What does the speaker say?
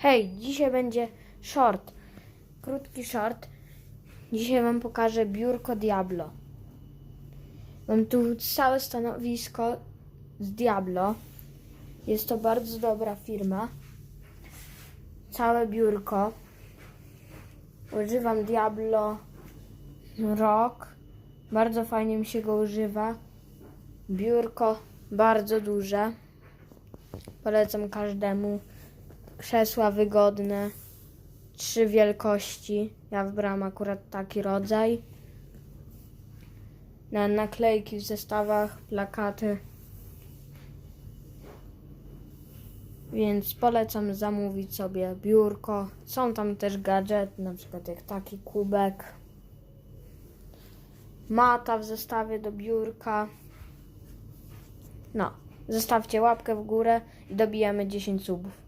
Hej, dzisiaj będzie short. Krótki short. Dzisiaj Wam pokażę biurko Diablo. Mam tu całe stanowisko z Diablo. Jest to bardzo dobra firma. Całe biurko. Używam Diablo rok. Bardzo fajnie mi się go używa. Biurko bardzo duże. Polecam każdemu. Krzesła wygodne. Trzy wielkości. Ja wybrałam akurat taki rodzaj. Na naklejki w zestawach, plakaty. Więc polecam zamówić sobie biurko. Są tam też gadżety, na przykład jak taki kubek. Mata w zestawie do biurka. No, zostawcie łapkę w górę i dobijamy 10 subów.